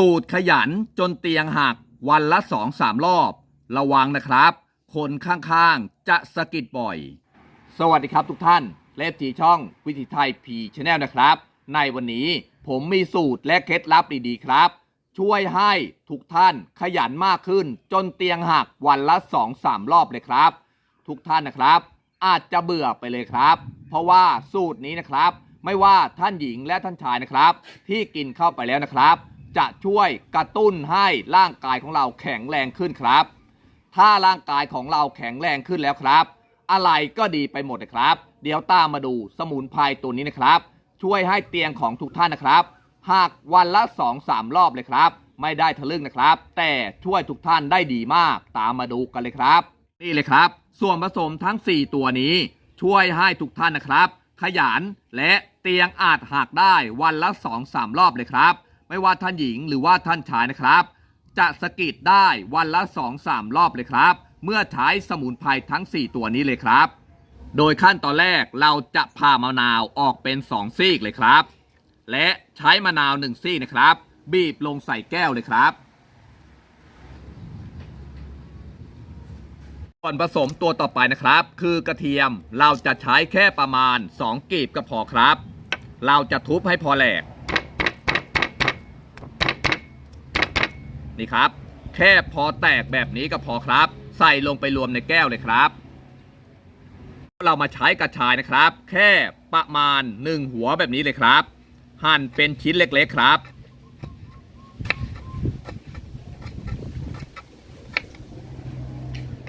สูตรขยันจนเตียงหักวันละสองสามรอบ ระวังนะครับ คนข้างๆ จะสะกิดบ่อย สวัสดีครับทุกท่านและทีช่องวิถีไทยพีชแนลนะครับ ในวันนี้ผมมีสูตรและเคล็ดลับดีๆครับ ช่วยให้ทุกท่านขยันมากขึ้นจนเตียงหักวันละสองสามรอบเลยครับ ทุกท่านนะครับ อาจจะเบื่อไปเลยครับ เพราะว่าสูตรนี้นะครับ ไม่ว่าท่านหญิงและท่านชายนะครับ ที่กินเข้าไปแล้วนะครับ จะช่วยกระตุ้นให้ร่างกายของเราแข็งแรงขึ้นครับ ถ้าร่างกายของเราแข็งแรงขึ้นแล้วครับ อะไรก็ดีไปหมดนะครับ เดี๋ยวตามมาดูสมุนไพรตัวนี้นะครับ ช่วยให้เตียงของทุกท่านนะครับหักวันละ2อสามรอบเลยครับ ไม่ได้ทะลึ่งนะครับ แต่ช่วยทุกท่านได้ดีมาก ตามมาดูกันเลยครับ นี่เลยครับ ส่วนผสมทั้ง 4 ตัวนี้ ช่วยให้ทุกท่านนะครับ ขยันและเตียงอาจหักได้วันละ2อสามรอบเลยครับ ไม่ว่าท่านหญิงหรือว่าท่านชายนะครับ จะสกิดได้วันละ 2-3 รอบเลยครับ เมื่อใช้สมุนไพรทั้ง 4 ตัวนี้เลยครับ โดยขั้นตอนแรกเราจะผ่ามะนาวออกเป็น 2 ซีกเลยครับ และใช้มะนาว 1 ซีกนะครับ บีบลงใส่แก้วเลยครับส่วนผสมตัวต่อไปนะครับ คือกระเทียมเราจะใช้แค่ประมาณ 2 กีบก็พอครับ เราจะทุบให้พอแหลก นี่ครับ แค่พอแตกแบบนี้ก็พอครับ ใส่ลงไปรวมในแก้วเลยครับ เรามาใช้กระชายนะครับ แค่ประมาณ 1 หัวแบบนี้เลยครับ หั่นเป็นชิ้นเล็กๆครับ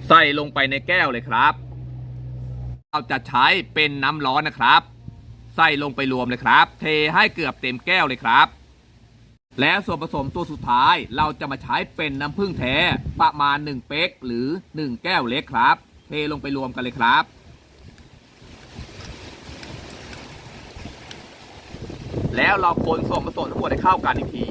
ใส่ลงไปในแก้วเลยครับ เราจะใช้เป็นน้ำร้อนนะครับ ใส่ลงไปรวมเลยครับ เทให้เกือบเต็มแก้วเลยครับ และส่วนผสมตัวสุดท้ายเราจะมาใช้เป็นน้ำผึ้งแท้ประมาณ 1 เป๊กหรือ 1 แก้วเล็กครับ เทลงไปรวมกันเลยครับ แล้วเราคนส่วนผสมทั้งหมดให้เข้ากันอีกที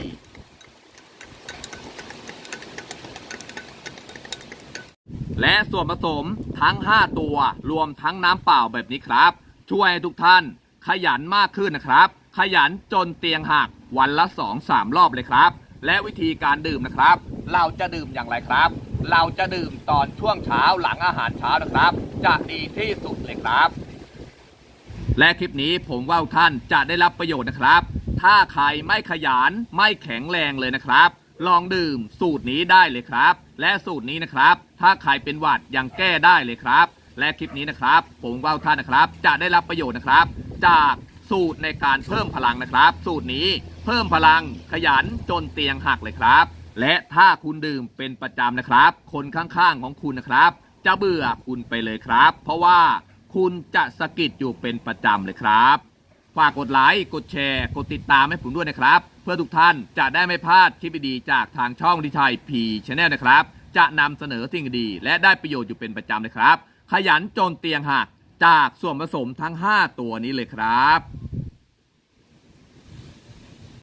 และส่วนผสมทั้ง 5 ตัวรวมทั้งน้ำเปล่าแบบนี้ครับ ช่วยให้ทุกท่านขยันมากขึ้นนะครับ ขยันจนเตียงหักวันละ 2-3 รอบเลยครับ และวิธีการดื่มนะครับ เราจะดื่มอย่างไรครับ เราจะดื่มตอนช่วงเช้าหลังอาหารเช้านะครับ จะดีที่สุดเลยครับ และคลิปนี้ผมว่าท่านจะได้รับประโยชน์นะครับ ถ้าใครไม่ขยันไม่แข็งแรงเลยนะครับ ลองดื่มสูตรนี้ได้เลยครับ และสูตรนี้นะครับ ถ้าใครเป็นหวัดยังแก้ได้เลยครับ และคลิปนี้นะครับ ผมว่าท่านนะครับ จะได้รับประโยชน์นะครับ จาก สูตรในการเพิ่มพลังนะครับ สูตรนี้เพิ่มพลังขยันจนเตียงหักเลยครับ และถ้าคุณดื่มเป็นประจำนะครับ คนข้างๆของคุณนะครับ จะเบื่อคุณไปเลยครับ เพราะว่าคุณจะสะกิดอยู่เป็นประจำเลยครับ ฝากกดไลค์กดแชร์ กดติดตามให้ผมด้วยนะครับ เพื่อทุกท่านจะได้ไม่พลาดคลิปดีๆจากทางช่องดิชัยพีชแนลนะครับ จะนำเสนอสิ่งดีและได้ประโยชน์อยู่เป็นประจำเลยครับ ขยันจนเตียงหัก จากส่วนผสมทั้ง 5 ตัวนี้เลยครับ